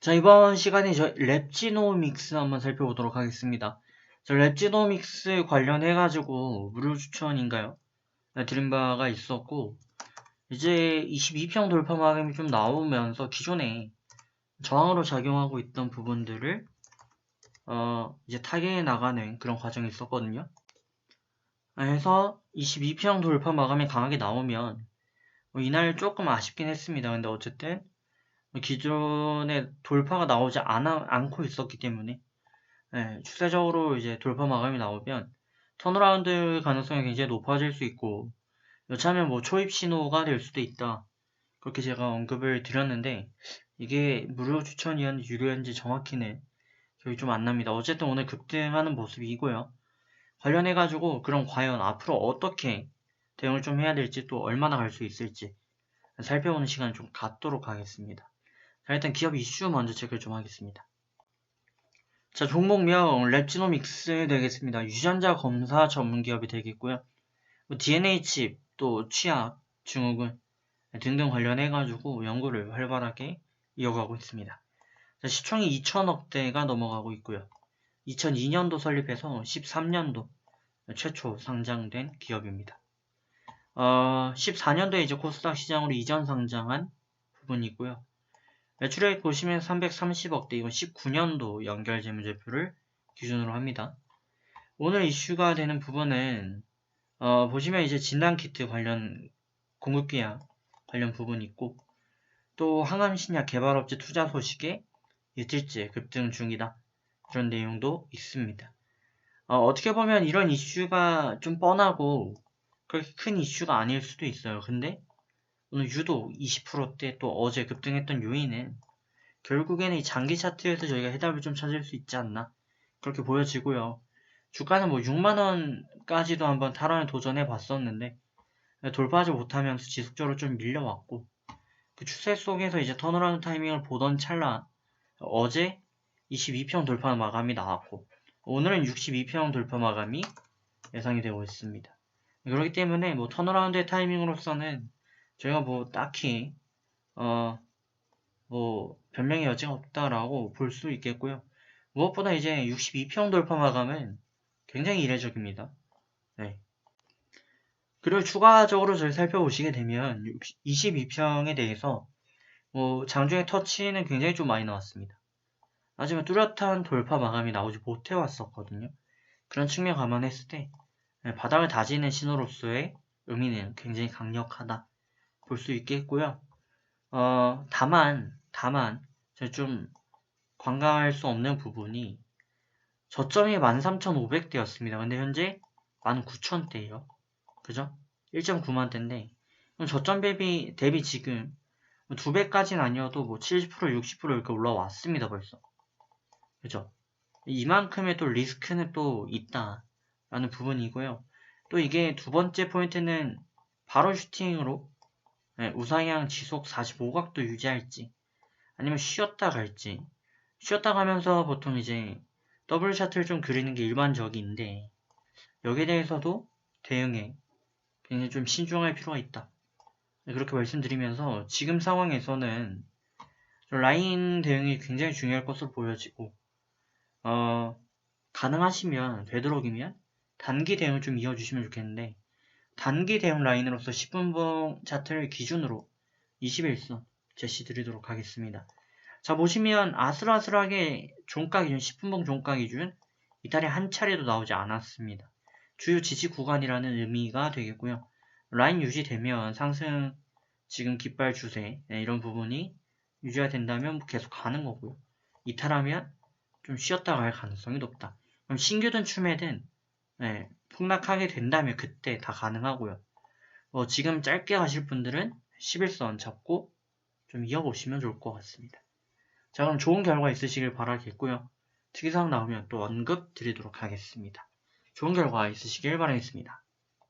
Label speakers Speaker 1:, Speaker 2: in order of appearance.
Speaker 1: 자, 이번 시간에 저 랩지노믹스 한번 살펴보도록 하겠습니다. 저 랩지노믹스 관련해가지고 무료 추천인가요? 네, 드린 바가 있었고, 이제 22평 돌파 마감이 좀 나오면서 기존에 저항으로 작용하고 있던 부분들을 어, 이제 타겟해 나가는 그런 과정이 있었거든요. 그래서 22평 돌파 마감이 강하게 나오면 뭐 이날 조금 아쉽긴 했습니다. 근데 어쨌든 기존에 돌파가 나오지 않아, 않고 있었기 때문에 예, 추세적으로 이제 돌파 마감이 나오면 턴어라운드 가능성이 굉장히 높아질 수 있고 여차하면 뭐 초입 신호가 될 수도 있다. 그렇게 제가 언급을 드렸는데 이게 무료 추천이었는지 유료였는지 정확히는 기억이 좀 안 납니다. 어쨌든 오늘 급등하는 모습이고요. 관련해 가지고 그럼 과연 앞으로 어떻게 대응을 좀 해야 될지 또 얼마나 갈 수 있을지 살펴보는 시간을 좀 갖도록 하겠습니다 자, 일단 기업 이슈 먼저 체크를 좀 하겠습니다. 자, 종목명 랩지노믹스 되겠습니다. 유전자 검사 전문 기업이 되겠고요. 뭐 DNA 칩, 또 취약, 증후군 등등 관련해가지고 연구를 활발하게 이어가고 있습니다. 자, 시총이 2천억대가 넘어가고 있고요. 2002년도 설립해서 13년도 최초 상장된 기업입니다. 어, 14년도에 이제 코스닥 시장으로 이전 상장한 부분이 있고요. 매출액 보시면 330억대 이건 19년도 연결 재무제표를 기준으로 합니다. 오늘 이슈가 되는 부분은 어, 보시면 이제 진단키트 관련 공급계약 관련 부분이 있고 또 항암신약 개발업체 투자 소식에 이틀째 급등 중이다 그런 내용도 있습니다. 어, 떻게 보면 이런 이슈가 좀 뻔하고 그렇게 큰 이슈가 아닐 수도 있어요. 근데 오늘 유독 20%대 또 어제 급등했던 요인은 결국에는 이 장기 차트에서 저희가 해답을 좀 찾을 수 있지 않나 그렇게 보여지고요. 주가는 뭐 6만원까지도 한번 탈환을 도전해 봤었는데 돌파하지 못하면서 지속적으로 좀 밀려왔고 그 추세 속에서 이제 턴어라운드 타이밍을 보던 찰나 어제 22평 돌파 마감이 나왔고 오늘은 62평 돌파 마감이 예상이 되고 있습니다. 그렇기 때문에 뭐 턴어라운드의 타이밍으로서는 저희가 뭐 딱히 어 뭐 변명의 여지가 없다라고 볼 수 있겠고요. 무엇보다 이제 62평 돌파 마감은 굉장히 이례적입니다. 네. 그리고 추가적으로 저희 살펴보시게 되면 22평에 대해서 뭐 장중에 터치는 굉장히 좀 많이 나왔습니다. 하지만 뚜렷한 돌파 마감이 나오지 못해 왔었거든요. 그런 측면 감안했을 때 네, 바닥을 다지는 신호로서의 의미는 굉장히 강력하다. 볼 수 있겠고요. 어, 다만, 다만, 좀 관광할 수 없는 부분이 저점이 13,500대였습니다. 근데 현재 19,000대예요. 그죠? 1.9만 대인데 저점 대비, 대비 지금 두 배까지는 아니어도 뭐 70% 60% 이렇게 올라왔습니다 벌써. 그죠? 이만큼의 또 리스크는 또 있다라는 부분이고요. 또 이게 두 번째 포인트는 바로 슈팅으로 네, 우상향 지속 45각도 유지할지 아니면 쉬었다 갈지. 쉬었다 가면서 보통 이제 더블 샷을 좀 그리는 게 일반적인데 여기에 대해서도 대응에 굉장히 좀 신중할 필요가 있다. 네, 그렇게 말씀드리면서 지금 상황에서는 라인 대응이 굉장히 중요할 것으로 보여지고 어, 가능하시면 되도록이면 단기 대응을 좀 이어주시면 좋겠는데 단기 대응 라인으로서 10분봉 차트를 기준으로 21선 제시 드리도록 하겠습니다. 자 보시면 아슬아슬하게 종가 기준 10분봉 종가 기준 이달에 한 차례도 나오지 않았습니다. 주요 지지 구간이라는 의미가 되겠고요. 라인 유지되면 상승 지금 깃발 주세 네, 이런 부분이 유지가 된다면 계속 가는 거고요. 이탈하면 좀 쉬었다 갈 가능성이 높다. 그럼 신규든 추매든 네, 폭락하게 된다면 그때 다 가능하고요. 어, 지금 짧게 가실 분들은 11선 잡고 좀 이어보시면 좋을 것 같습니다. 자 그럼 좋은 결과 있으시길 바라겠고요. 특이사항 나오면 또 언급 드리도록 하겠습니다. 좋은 결과 있으시길 바라겠습니다.